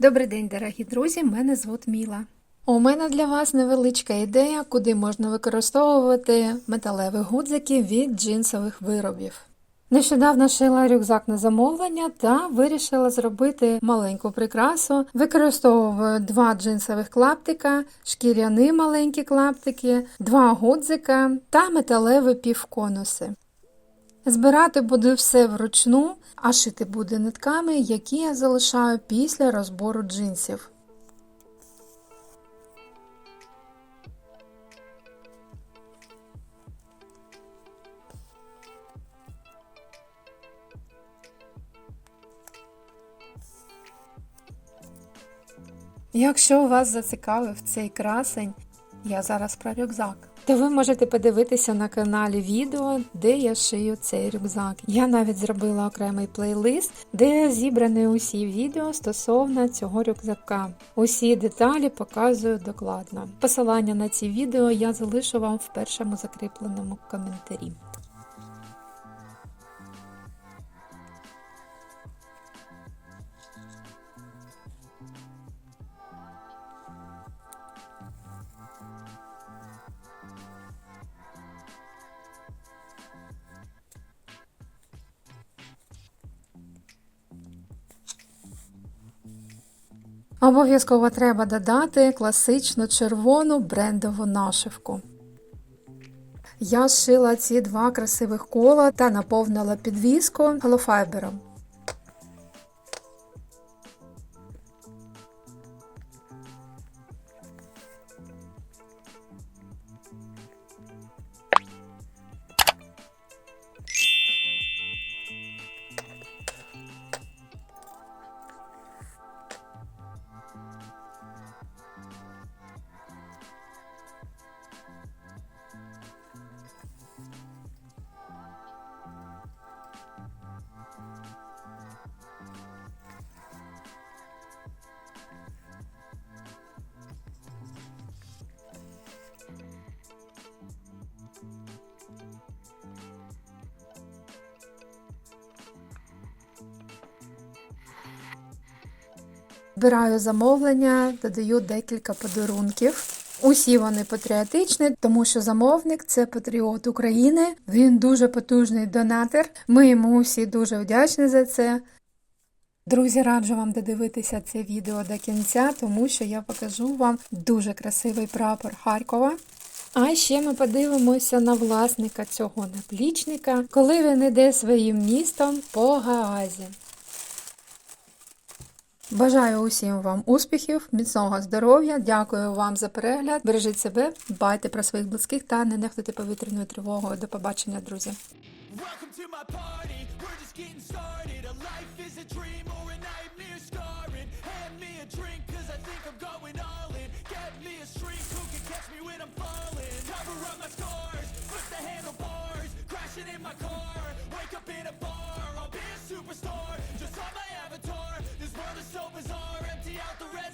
Добрий день, дорогі друзі! Мене звуть Міла. У мене для вас невеличка ідея, куди можна використовувати металеві гудзики від джинсових виробів. Нещодавно шила рюкзак на замовлення та вирішила зробити маленьку прикрасу. Використовую два джинсових клаптика, шкіряні маленькі клаптики, два гудзика та металеві півконуси. Збирати буду все вручну, а шити буду нитками, які я залишаю після розбору джинсів. Якщо вас зацікавив цей красень, я зараз про рюкзак. То ви можете подивитися на каналі відео, де я шию цей рюкзак. Я навіть зробила окремий плейлист, де зібрані усі відео стосовно цього рюкзака. Усі деталі показую докладно. Посилання на ці відео я залишу вам в першому закріпленому коментарі. Обов'язково треба додати класичну червону брендову нашивку. Я шила ці два красивих кола та наповнила підвіску голофайбером. Збираю замовлення, додаю декілька подарунків. Усі вони патріотичні, тому що замовник це патріот України. Він дуже потужний донатор. Ми йому усі дуже вдячні за це. Друзі, раджу вам додивитися це відео до кінця, тому що я покажу вам дуже красивий прапор Харкова. А ще ми подивимося на власника цього наплічника, коли він іде своїм містом по Гаазі. Бажаю усім вам успіхів, міцного здоров'я. Дякую вам за перегляд. Бережіть себе, дбайте про своїх близьких та не нехтуйте повітряною тривогою. До побачення, друзі. To my